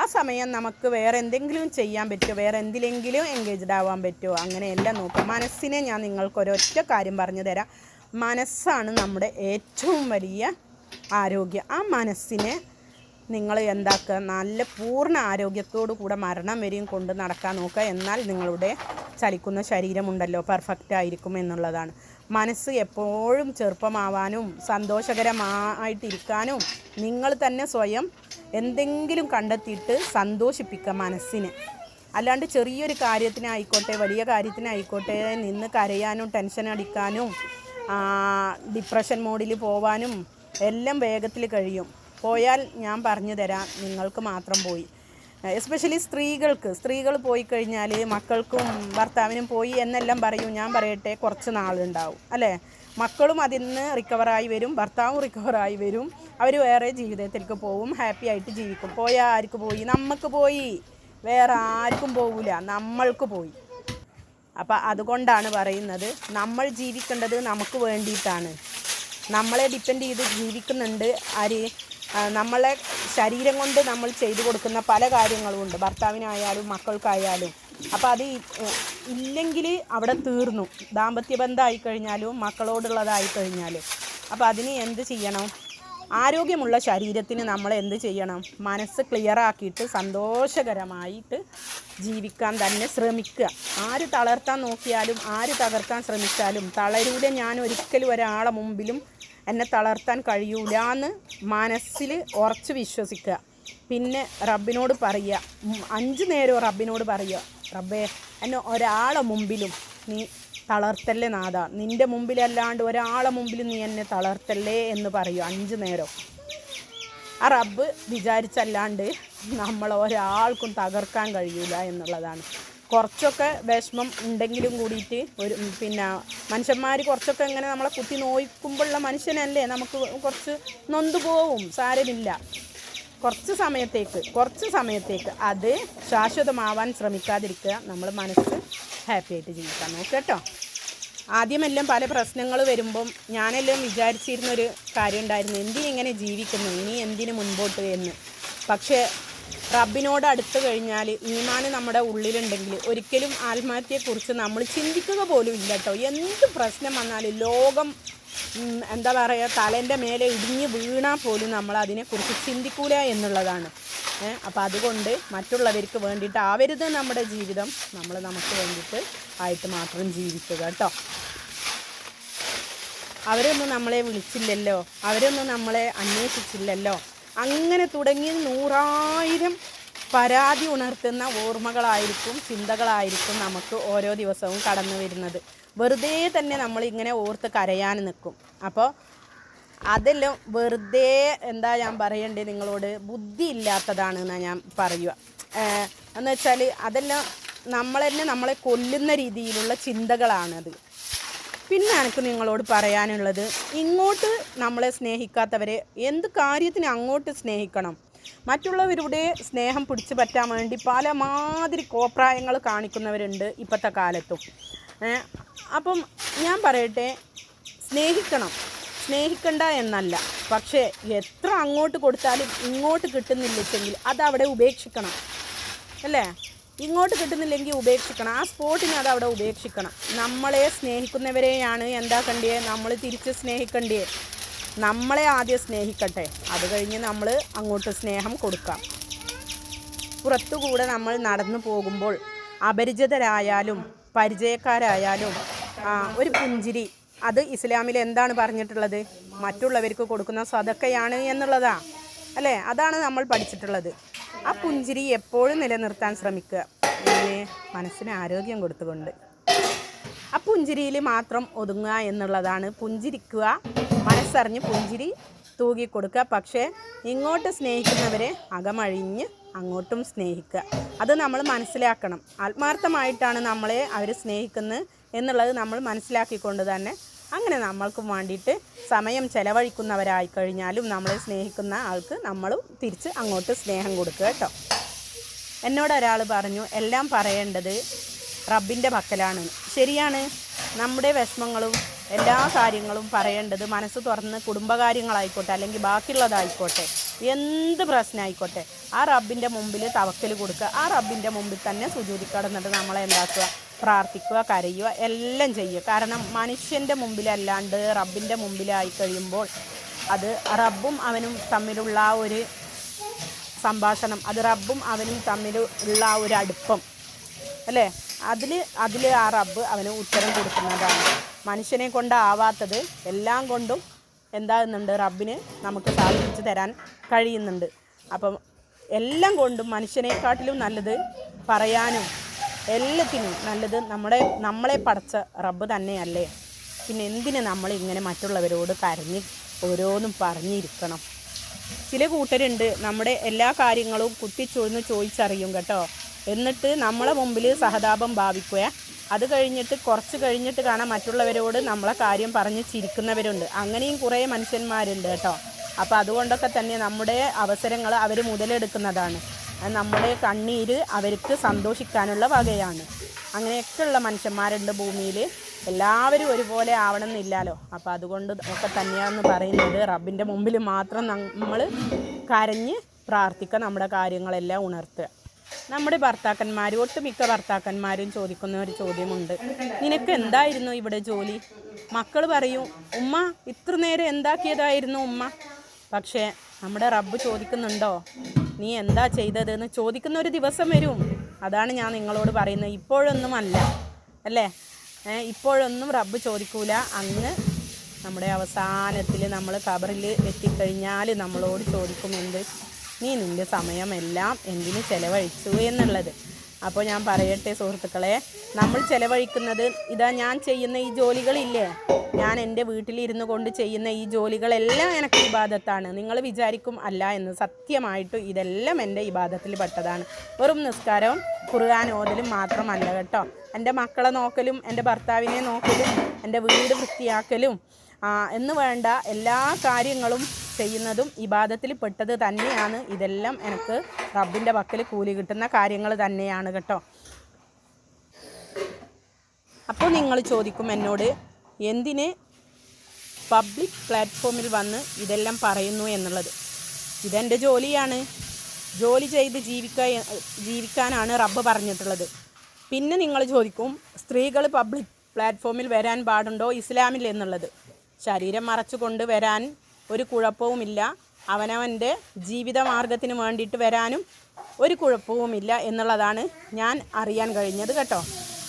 ആ സമയം നമുക്ക് വേറെ എന്തെങ്കിലും ചെയ്യാൻ പറ്റുമോ? വേറെ എന്തിലെങ്കിലും എൻഗേജ്ഡ് ആവാൻ പറ്റുമോ? അങ്ങനെയെല്ലാം നോക്കാം. മനസ്സിനെ ഞാൻ നിങ്ങൾക്ക് ഒരൊറ്റ കാര്യം പറഞ്ഞു തരാം. മനസ്സാണ് നമ്മുടെ ഏറ്റവും വലിയ ആരോഗ്യം. ആ മനസ്സിനെ നിങ്ങൾ എന്താക്കുക? നല്ല പൂർണ ആരോഗ്യത്തോടു കൂടെ മരണം വരെയും കൊണ്ട് നടക്കാൻ നോക്കുക. എന്നാൽ നിങ്ങളുടെ ചലിക്കുന്ന ശരീരമുണ്ടല്ലോ പെർഫെക്റ്റ് ആയിരിക്കും എന്നുള്ളതാണ്. മനസ്സ് എപ്പോഴും ചെറുപ്പമാവാനും സന്തോഷകരമായിട്ടിരിക്കാനും നിങ്ങൾ തന്നെ സ്വയം എന്തെങ്കിലും കണ്ടെത്തിയിട്ട് സന്തോഷിപ്പിക്കുക മനസ്സിന്. അല്ലാണ്ട് ചെറിയൊരു കാര്യത്തിനായിക്കോട്ടെ വലിയ കാര്യത്തിനായിക്കോട്ടെ നിന്ന് കരയാനും ടെൻഷൻ അടിക്കാനും ഡിപ്രഷൻ മോഡിൽ പോവാനും എല്ലാം വേഗത്തിൽ കഴിയും. പോയാൽ ഞാൻ പറഞ്ഞു തരാം നിങ്ങൾക്ക് മാത്രം പോയി. എസ്പെഷ്യലി സ്ത്രീകൾക്ക്. സ്ത്രീകൾ പോയി കഴിഞ്ഞാൽ മക്കൾക്കും ഭർത്താവിനും പോയി എന്നെല്ലാം പറയും ഞാൻ പറയട്ടെ കുറച്ച് നാളുണ്ടാവും. അല്ലേ? മക്കളും അതിൽ നിന്ന് റിക്കവറായി വരും ഭർത്താവും റിക്കവറായി വരും. അവർ വേറെ ജീവിതത്തിലേക്ക് പോവും ഹാപ്പി ആയിട്ട് ജീവിക്കും. പോയ ആർക്ക് പോയി? നമുക്ക് പോയി. വേറെ ആർക്കും പോവില്ല നമ്മൾക്ക് പോയി. അപ്പം അതുകൊണ്ടാണ് പറയുന്നത് നമ്മൾ ജീവിക്കേണ്ടത് നമുക്ക് വേണ്ടിയിട്ടാണ്. നമ്മളെ ഡിപ്പെൻഡ് ചെയ്ത് ജീവിക്കുന്നുണ്ട് ആര് നമ്മളെ ശരീരം കൊണ്ട് നമ്മൾ ചെയ്തു കൊടുക്കുന്ന പല കാര്യങ്ങളും ഉണ്ട്. ഭർത്താവിനായാലും മക്കൾക്കായാലും. അപ്പോൾ അത് ഇല്ലെങ്കിൽ അവിടെ തീർന്നു. ദാമ്പത്യ ബന്ധമായി കഴിഞ്ഞാലും മക്കളോടുള്ളതായി കഴിഞ്ഞാലും അപ്പോൾ അതിന് എന്ത് ചെയ്യണം? ആരോഗ്യമുള്ള ശരീരത്തിന് നമ്മൾ എന്ത് ചെയ്യണം? മനസ്സ് ക്ലിയർ ആക്കിയിട്ട് സന്തോഷകരമായിട്ട് ജീവിക്കാൻ തന്നെ ശ്രമിക്കുക. ആര് തളർത്താൻ നോക്കിയാലും ആര് തകർക്കാൻ ശ്രമിച്ചാലും തളരൂല ഞാൻ ഒരിക്കലും ഒരാളെ മുമ്പിലും എന്നെ തളർത്താൻ കഴിയൂല എന്ന് മനസ്സിൽ ഉറച്ച് വിശ്വസിക്കുക. പിന്നെ റബ്ബിനോട് പറയുക. അഞ്ച് നേരം റബ്ബിനോട് പറയുക. റബ്ബേ എന്നെ ഒരാളെ മുമ്പിലും നീ തളർത്തല്ലേ നാഥ? നിന്റെ മുമ്പിലല്ലാണ്ട് ഒരാളെ മുമ്പിൽ നീ എന്നെ തളർത്തല്ലേ എന്ന് പറയൂ. അഞ്ച് നേരം. ആ റബ്ബ് വിചാരിച്ചല്ലാണ്ട് നമ്മൾ ഒരാൾക്കും തകർക്കാൻ കഴിയില്ല എന്നുള്ളതാണ്. കുറച്ചൊക്കെ വിഷമം ഉണ്ടെങ്കിലും കൂടിയിട്ട് ഒരു പിന്നെ മനുഷ്യന്മാർ കുറച്ചൊക്കെ ഇങ്ങനെ നമ്മളെ കുത്തി നോയിക്കുമ്പോഴുള്ള മനുഷ്യനല്ലേ? നമുക്ക് കുറച്ച് നൊന്തു പോവും സാരമില്ല. കുറച്ച് സമയത്തേക്ക് കുറച്ച് സമയത്തേക്ക് അത് ശാശ്വതമാവാൻ ശ്രമിക്കാതിരിക്കുക നമ്മൾ മനസ്സ് ഹാപ്പി ആയിട്ട് ജീവിക്കാൻ നോക്കുക കേട്ടോ. ആദ്യമെല്ലാം പല പ്രശ്നങ്ങൾ വരുമ്പം ഞാനെല്ലാം വിചാരിച്ചിരുന്നൊരു കാര്യം ഉണ്ടായിരുന്നു. എന്തിനിങ്ങനെ ജീവിക്കുന്നു? ഇനി എന്തിനു മുൻപോട്ട് എന്ന്. പക്ഷേ റബ്ബിനോട് അടുത്ത് കഴിഞ്ഞാൽ ഈമാന് നമ്മുടെ ഉള്ളിലുണ്ടെങ്കിൽ ഒരിക്കലും ആത്മഹത്യയെക്കുറിച്ച് നമ്മൾ ചിന്തിക്കുക പോലും ഇല്ല കേട്ടോ. എന്ത് പ്രശ്നം വന്നാലും ലോകം എന്താ പറയുക തലേന്റെ മേലെ ഇടിഞ്ഞ് വീണാൽ പോലും നമ്മൾ അതിനെക്കുറിച്ച് ചിന്തിക്കൂല എന്നുള്ളതാണ്. അപ്പോൾ അതുകൊണ്ട് മറ്റുള്ളവർക്ക് വേണ്ടിയിട്ട് ആവരുത് നമ്മുടെ ജീവിതം. നമ്മൾ നമുക്ക് വേണ്ടിയിട്ട് ആയിട്ട് മാത്രം ജീവിക്കുക കേട്ടോ. അവരൊന്നും നമ്മളെ വിളിച്ചില്ലല്ലോ. അവരൊന്നും നമ്മളെ അന്വേഷിച്ചില്ലല്ലോ. അങ്ങനെ തുടങ്ങി നൂറായിരം പരാതി ഉണർത്തുന്ന ഓർമ്മകളായിരിക്കും ചിന്തകളായിരിക്കും നമുക്ക് ഓരോ ദിവസവും കടന്നു വരുന്നത്. വെറുതെ തന്നെ നമ്മൾ ഇങ്ങനെ ഓർത്ത് കരയാൻ നിൽക്കും അപ്പോൾ അതെല്ലാം വെറുതെ എന്താ ഞാൻ പറയണ്ടേ നിങ്ങളോട്? ബുദ്ധി ഇല്ലാത്തതാണ് എന്നാണ് ഞാൻ പറയുക എന്ന് വെച്ചാൽ അതെല്ലാം നമ്മൾ തന്നെ നമ്മളെ കൊല്ലുന്ന രീതിയിലുള്ള ചിന്തകളാണത്. പിന്നെ എനിക്ക് നിങ്ങളോട് പറയാനുള്ളത് ഇങ്ങോട്ട് നമ്മളെ സ്നേഹിക്കാത്തവരെ എന്ത് കാര്യത്തിന് അങ്ങോട്ട് സ്നേഹിക്കണം? മറ്റുള്ളവരുടെ സ്നേഹം പിടിച്ചു പറ്റാൻ വേണ്ടി പല മാതിരി കോപ്രായങ്ങൾ കാണിക്കുന്നവരുണ്ട് ഇപ്പോഴത്തെ കാലത്തും. അപ്പം ഞാൻ പറയട്ടെ സ്നേഹിക്കണം. സ്നേഹിക്കണ്ട എന്നല്ല. പക്ഷേ എത്ര അങ്ങോട്ട് കൊടുത്താലും ഇങ്ങോട്ട് കിട്ടുന്നില്ലെങ്കിൽ അതവിടെ ഉപേക്ഷിക്കണം. അല്ലേ? ഇങ്ങോട്ട് കിട്ടുന്നില്ലെങ്കിൽ ഉപേക്ഷിക്കണം. ആ സ്പോട്ടിനെ അതവിടെ ഉപേക്ഷിക്കണം. നമ്മളെ സ്നേഹിക്കുന്നവരെയാണ് എന്താക്കണ്ടേ നമ്മൾ തിരിച്ച് സ്നേഹിക്കണ്ടേ നമ്മളെ ആദ്യം സ്നേഹിക്കട്ടെ. അത് കഴിഞ്ഞ് നമ്മൾ അങ്ങോട്ട് സ്നേഹം കൊടുക്കാം. പുറത്തുകൂടെ നമ്മൾ നടന്നു പോകുമ്പോൾ അപരിചിതരായാലും പരിചയക്കാരായാലും ഒരു പുഞ്ചിരി. അത് ഇസ്ലാമിൽ എന്താണ് പറഞ്ഞിട്ടുള്ളത്? മറ്റുള്ളവർക്ക് കൊടുക്കുന്ന സതക്കയാണ് എന്നുള്ളതാ. അല്ലേ? അതാണ് നമ്മൾ പഠിച്ചിട്ടുള്ളത്. ആ പുഞ്ചിരി എപ്പോഴും നിലനിർത്താൻ ശ്രമിക്കുക. പിന്നെ മനസ്സിന് ആരോഗ്യം കൊടുത്തുകൊണ്ട്. ആ പുഞ്ചിരിയിൽ മാത്രം ഒതുങ്ങുക എന്നുള്ളതാണ്. പുഞ്ചിരിക്കുക മനസ്സറിഞ്ഞ് പുഞ്ചിരി തൂകിക്കൊടുക്കുക. പക്ഷേ ഇങ്ങോട്ട് സ്നേഹിക്കുന്നവരെ അകമഴിഞ്ഞ് അങ്ങോട്ടും സ്നേഹിക്കുക. അത് നമ്മൾ മനസ്സിലാക്കണം. ആത്മാർത്ഥമായിട്ടാണ് നമ്മളെ അവർ സ്നേഹിക്കുന്നത് എന്നുള്ളത് നമ്മൾ മനസ്സിലാക്കിക്കൊണ്ട് തന്നെ അങ്ങനെ നമ്മൾക്കും വേണ്ടിയിട്ട് സമയം ചിലവഴിക്കുന്നവരായി കഴിഞ്ഞാലും നമ്മളെ സ്നേഹിക്കുന്ന ആൾക്ക് നമ്മളും തിരിച്ച് അങ്ങോട്ട് സ്നേഹം കൊടുക്കുക കേട്ടോ. എന്നോട് ഒരാൾ പറഞ്ഞു എല്ലാം പറയേണ്ടത് റബ്ബിന്റെ പക്കലാണ്. ശരിയാണ്. നമ്മുടെ വിഷമങ്ങളും എല്ലാ കാര്യങ്ങളും പറയേണ്ടത് മനസ്സ് തുറന്ന് കുടുംബകാര്യങ്ങളായിക്കോട്ടെ അല്ലെങ്കിൽ ബാക്കിയുള്ളതായിക്കോട്ടെ എന്ത് പ്രശ്നമായിക്കോട്ടെ ആ റബ്ബിന്റെ മുമ്പിൽ തവക്കൽ കൊടുക്കുക. ആ റബ്ബിന്റെ മുമ്പിൽ തന്നെ സുജൂതി കടന്നിട്ട് നമ്മളെ എന്താക്കുക? പ്രാർത്ഥിക്കുക കരയുക എല്ലാം ചെയ്യുക. കാരണം മനുഷ്യന്റെ മുമ്പിലല്ലാണ്ട് റബ്ബിന്റെ മുമ്പിലായി കഴിയുമ്പോൾ അത് റബ്ബും അവനും തമ്മിലുള്ള ആ ഒരു സംഭാഷണം അത് റബ്ബും അവനും തമ്മിലുള്ള ആ ഒരു അടുപ്പം. അല്ലേ? അതിൽ അതിൽ ആ റബ്ബ് അവന് ഉത്തരം കൊടുക്കുന്നതാണ്. മനുഷ്യനെ കൊണ്ടാവാത്തത് എല്ലാം കൊണ്ടും എന്താകുന്നുണ്ട്? റബ്ബിന് നമുക്ക് സാധിച്ചു തരാൻ കഴിയുന്നുണ്ട്. അപ്പം എല്ലാം കൊണ്ടും മനുഷ്യനെക്കാട്ടിലും നല്ലത് പറയാനും എല്ലാത്തിനും നല്ലത് നമ്മുടെ നമ്മളെ പടച്ച റബ്ബ് തന്നെയല്ലേ. പിന്നെ എന്തിന് നമ്മൾ ഇങ്ങനെ മറ്റുള്ളവരോട് കരഞ്ഞ് ഓരോന്നും പറഞ്ഞിരിക്കണം? ചില കൂട്ടരുണ്ട് നമ്മുടെ എല്ലാ കാര്യങ്ങളും കുത്തിച്ചൊഴിഞ്ഞ് ചോദിച്ചറിയും കേട്ടോ. എന്നിട്ട് നമ്മളെ മുമ്പിൽ സഹതാപം ഭാവിക്കുക. അത് കഴിഞ്ഞിട്ട് കുറച്ച് കഴിഞ്ഞിട്ട് കാണാൻ മറ്റുള്ളവരോട് നമ്മളെ കാര്യം പറഞ്ഞ് ചിരിക്കുന്നവരുണ്ട്. അങ്ങനെയും കുറേ മനുഷ്യന്മാരുണ്ട് കേട്ടോ. അപ്പോൾ അതുകൊണ്ടൊക്കെ തന്നെ നമ്മുടെ അവസരങ്ങൾ അവർ മുതലെടുക്കുന്നതാണ്. നമ്മുടെ കണ്ണീര് അവർക്ക് സന്തോഷിക്കാനുള്ള വകയാണ്. അങ്ങനെയൊക്കെയുള്ള മനുഷ്യന്മാരുണ്ട് ഭൂമിയിൽ എല്ലാവരും ഒരുപോലെ ആവണമെന്നില്ലല്ലോ. അപ്പോൾ അതുകൊണ്ട് ഒക്കെ തന്നെയാണെന്ന് പറയുന്നത് റബ്ബിന്റെ മുമ്പിൽ മാത്രം നമ്മൾ കരഞ്ഞ് പ്രാർത്ഥിക്കുക നമ്മുടെ കാര്യങ്ങളെല്ലാം ഉണർത്തുക. നമ്മുടെ ഭർത്താക്കന്മാർ ഒട്ടുമിക്ക ഭർത്താക്കന്മാരും ചോദിക്കുന്ന ഒരു ചോദ്യമുണ്ട്. നിനക്ക് എന്തായിരുന്നു ഇവിടെ ജോലി? മക്കൾ പറയും ഉമ്മ ഇത്ര നേരം എന്താക്കിയതായിരുന്നു ഉമ്മ? പക്ഷേ നമ്മുടെ റബ്ബ് ചോദിക്കുന്നുണ്ടോ? നീ എന്താ ചെയ്തതെന്ന് ചോദിക്കുന്ന ഒരു ദിവസം വരും. അതാണ് ഞാൻ നിങ്ങളോട് പറയുന്നത്. ഇപ്പോഴൊന്നും അല്ല? അല്ലേ ഇപ്പോഴൊന്നും റബ്ബ് ചോദിക്കൂല. അങ്ങ് നമ്മുടെ അവസാനത്തിൽ നമ്മൾ കബറിൽ എത്തിക്കഴിഞ്ഞാൽ നമ്മളോട് ചോദിക്കും എന്ത്? നീ നിന്റെ സമയമെല്ലാം എന്തിന് ചിലവഴിച്ചു എന്നുള്ളത്. അപ്പോൾ ഞാൻ പറയട്ടെ സുഹൃത്തുക്കളെ നമ്മൾ ചിലവഴിക്കുന്നത് ഇതാ ഞാൻ ചെയ്യുന്ന ഈ ജോലികളില്ലേ? ഞാൻ എന്റെ വീട്ടിലിരുന്നു കൊണ്ട് ചെയ്യുന്ന ഈ ജോലികളെല്ലാം എനിക്ക് ഇബാദത്താണ്. നിങ്ങൾ വിചാരിക്കും അല്ല എന്ന് സത്യമായിട്ടും ഇതെല്ലാം എന്റെ ഇബാദത്തിൽ പെട്ടതാണ്. വെറും നിസ്കാരവും ഖുർആൻ ഓതലും മാത്രമല്ല കേട്ടോ. എന്റെ മക്കളെ നോക്കലും എന്റെ ഭർത്താവിനെ നോക്കലും എന്റെ വീട് വൃത്തിയാക്കലും എന്ന് വേണ്ട എല്ലാ കാര്യങ്ങളും ചെയ്യുന്നതും ഇബാദത്തിൽ പെട്ടത് തന്നെയാണ്. ഇതെല്ലാം എനിക്ക് റബ്ബിന്റെ പക്കൽ കൂലി കിട്ടുന്ന കാര്യങ്ങൾ തന്നെയാണ് കേട്ടോ. അപ്പോൾ നിങ്ങൾ ചോദിക്കും എന്നോട് എന്തിന് പബ്ലിക് പ്ലാറ്റ്ഫോമിൽ വന്ന് ഇതെല്ലാം പറയുന്നു എന്നുള്ളത്? ഇതെന്റെ ജോലിയാണ്. ജോലി ചെയ്ത് ജീവിക്കാൻ ജീവിക്കാനാണ് റബ്ബ് പറഞ്ഞിട്ടുള്ളത്. പിന്നെ നിങ്ങൾ ചോദിക്കും സ്ത്രീകൾ പബ്ലിക് പ്ലാറ്റ്ഫോമിൽ വരാൻ പാടുണ്ടോ ഇസ്ലാമിൽ എന്നുള്ളത്? ശരീരം മറച്ചുകൊണ്ട് വരാൻ ഒരു കുഴപ്പവുമില്ല. അവനവന്റെ ജീവിതമാർഗത്തിന് വേണ്ടിയിട്ട് വരാനും ഒരു കുഴപ്പവുമില്ല എന്നുള്ളതാണ് ഞാൻ അറിയാൻ കഴിഞ്ഞത് കേട്ടോ.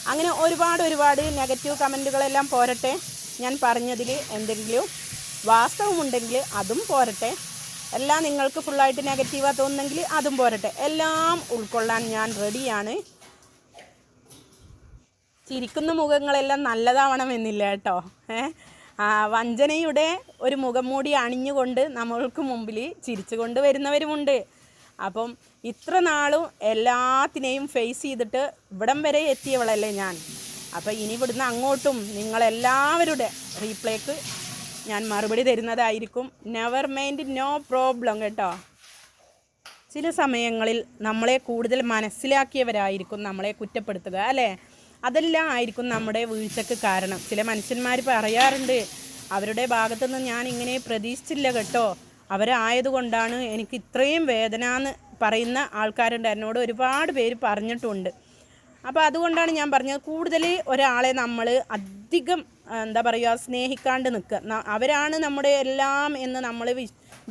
അങ്ങനെ ഒരുപാട് ഒരുപാട് നെഗറ്റീവ് കമന്റുകളെല്ലാം പോരട്ടെ. ഞാൻ പറഞ്ഞതിൽ എന്തെങ്കിലും വാസ്തവമുണ്ടെങ്കിൽ അതും പോരട്ടെ. എല്ലാം നിങ്ങൾക്ക് ഫുള്ളായിട്ട് നെഗറ്റീവാ തോന്നുന്നെങ്കിൽ അതും പോരട്ടെ. എല്ലാം ഉൾക്കൊള്ളാൻ ഞാൻ റെഡിയാണ് ചിരിക്കുന്ന മുഖങ്ങളെല്ലാം നല്ലതാവണമെന്നില്ല കേട്ടോ. ഏ ആ, വഞ്ചനയുടെ ഒരു മുഖംമൂടി അണിഞ്ഞുകൊണ്ട് നമ്മൾക്ക് മുമ്പിൽ ചിരിച്ചുകൊണ്ട് വരുന്നവരുമുണ്ട്. അപ്പം ഇത്ര നാളും എല്ലാത്തിനെയും ഫേസ് ചെയ്തിട്ട് ഇവിടം വരെ എത്തിയവളല്ലേ ഞാൻ. അപ്പം ഇനി ഇവിടുന്ന് അങ്ങോട്ടും നിങ്ങളെല്ലാവരുടെ റീപ്ലേക്ക് ഞാൻ മറുപടി തരുന്നതായിരിക്കും. നെവർ മൈൻഡ് നോ പ്രോബ്ലം കേട്ടോ. ചില സമയങ്ങളിൽ നമ്മളെ കൂടുതൽ മനസ്സിലാക്കിയവരായിരിക്കും നമ്മളെ കുറ്റപ്പെടുത്തുക അല്ലേ? അതെല്ലാം ആയിരിക്കും നമ്മുടെ വീഴ്ചക്ക് കാരണം. ചില മനുഷ്യന്മാർ പറയാറുണ്ട് അവരുടെ ഭാഗത്തു നിന്ന് ഞാൻ ഇങ്ങനെ പ്രതീക്ഷിച്ചില്ല കേട്ടോ. അവരായതുകൊണ്ടാണ് എനിക്ക് ഇത്രയും വേദന എന്ന് പറയുന്ന ആൾക്കാരുണ്ട്. എന്നോട് ഒരുപാട് പേര് പറഞ്ഞിട്ടുണ്ട്. അപ്പോൾ അതുകൊണ്ടാണ് ഞാൻ പറഞ്ഞത് കൂടുതൽ ഒരാളെ നമ്മൾ അധികം എന്താ പറയുക സ്നേഹിക്കാണ്ട് നിൽക്കുക. അവരാണ് നമ്മുടെ എല്ലാം എന്ന് നമ്മൾ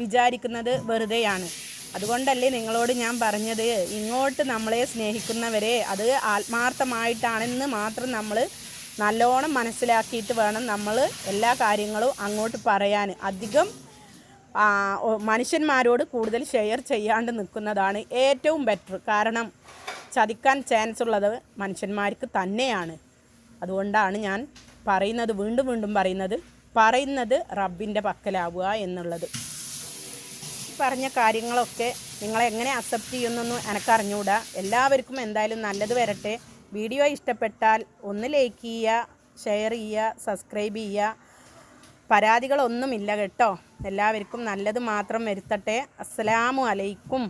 വിചാരിക്കുന്നത് വെറുതെയാണ്. അതുകൊണ്ടല്ലേ നിങ്ങളോട് ഞാൻ പറഞ്ഞത്. ഇങ്ങോട്ട് നമ്മളെ സ്നേഹിക്കുന്നവരെ അത് ആത്മാർത്ഥമായിട്ടാണെന്ന് മാത്രം നമ്മൾ നല്ലോണം മനസ്സിലാക്കിയിട്ട് വേണം നമ്മൾ എല്ലാ കാര്യങ്ങളും അങ്ങോട്ട് പറയാൻ അധികം മനുഷ്യന്മാരോട് കൂടുതൽ ഷെയർ ചെയ്യാണ്ട് നിൽക്കുന്നതാണ് ഏറ്റവും ബെറ്റർ. കാരണം ചതിക്കാൻ ചാൻസ് ഉള്ളത് മനുഷ്യന്മാർക്ക് തന്നെയാണ്. അതുകൊണ്ടാണ് ഞാൻ പറയുന്നത് വീണ്ടും വീണ്ടും പറയുന്നത് പറയുന്നത് റബ്ബിന്റെ പക്കലാവുക എന്നുള്ളത്. പറഞ്ഞ കാര്യങ്ങളൊക്കെ നിങ്ങൾ എങ്ങനെ അക്സെപ്റ്റ് ചെയ്യുന്നൊന്നും എനിക്കറിഞ്ഞൂടാ. എല്ലാവർക്കും എന്തായാലും നല്ലത് വരട്ടെ. വീഡിയോ ഇഷ്ടപ്പെട്ടാൽ ഒന്ന് ലൈക്ക് ചെയ്യുക ഷെയർ ചെയ്യുക സബ്സ്ക്രൈബ് ചെയ്യുക. പരാതികളൊന്നുമില്ല കേട്ടോ. എല്ലാവർക്കും നല്ലത് മാത്രം വരുത്തട്ടെ. അസ്സലാമു അലൈക്കും.